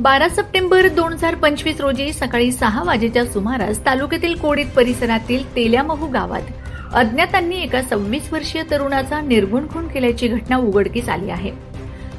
बारा सप्टेंबर दोन हजार पंचवीस रोजी सकाळी सहा वाजेच्या सुमारास तालुक्यातील कोडीत परिसरातील तेल्यामहू गावात अज्ञातांनी एका सव्वीस वर्षीय तरुणाचा निर्गुण खून केल्याची घटना उघडकीस आली आहे.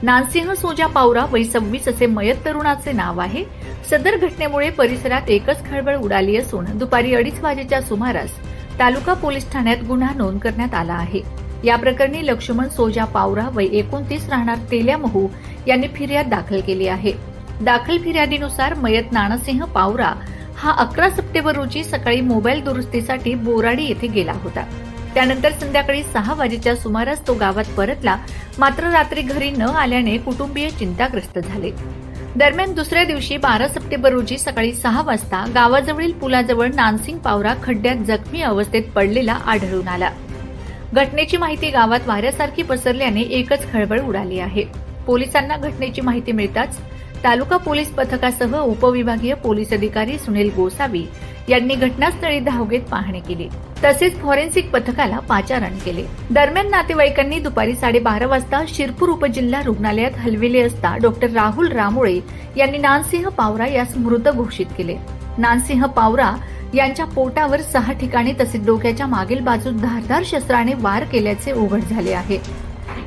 नानसिंह सोजा पावरा वय सव्वीस असे मयत तरुणाचे नाव आहे. सदर घटनेमुळे परिसरात एकच खळबळ उडाली असून दुपारी अडीच वाजेच्या सुमारास तालुका पोलीस ठाण्यात गुन्हा नोंद करण्यात आला आहे. या प्रकरणी लक्ष्मण सोजा पावरा वय एकोणतीस राहणार तेल्यामहू यांनी फिर्याद दाखल केली आहे. दाखल फिर्यादीनुसार मयत नानासिंह पावरा हा अकरा सप्टेंबर रोजी सकाळी मोबाईल दुरुस्तीसाठी बोराडी येथे गेला होता. त्यानंतर संध्याकाळी सहा वाजेच्या सुमारास तो गावात परतला मात्र रात्री घरी न आल्याने कुटुंबीय चिंताग्रस्त झाले. दरम्यान दुसऱ्या दिवशी बारा सप्टेंबर रोजी सकाळी सहा वाजता गावाजवळील पुलाजवळ नानसिंग पावरा खड्ड्यात जखमी अवस्थेत पडलेला आढळून आला. घटनेची माहिती गावात वाऱ्यासारखी पसरल्याने एकच खळबळ उडाली आहे. पोलिसांना घटनेची माहिती मिळताच तालुका पोलीस पथकासह उपविभागीय पोलीस अधिकारी सुनील गोसावी यांनी घटनास्थळी धावघेत पाहणी केली. तसेच फॉरेन्सिक पथकाला पाचारण केले. दरम्यान नातेवाईकांनी दुपारी साडेबारा वाजता शिरपूर उपजिल्हा रुग्णालयात हलविले असता डॉक्टर राहुल रामोळे यांनी नानसिंह पावरा यास मृत घोषित केले. नानसिंह पावरा यांच्या पोटावर सहा ठिकाणी तसेच डोक्याच्या मागील बाजूस धारदार शस्त्राने वार केल्याचे उघड झाले आहे.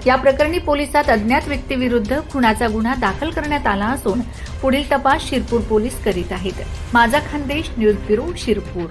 या प्रकरणी पोलिसात अज्ञात व्यक्तीविरुद्ध खुनाचा गुन्हा दाखल करण्यात आला असून पुढील तपास शिरपूर पोलीस करीत आहेत. माझा खानदेश न्यूज ब्युरो शिरपूर.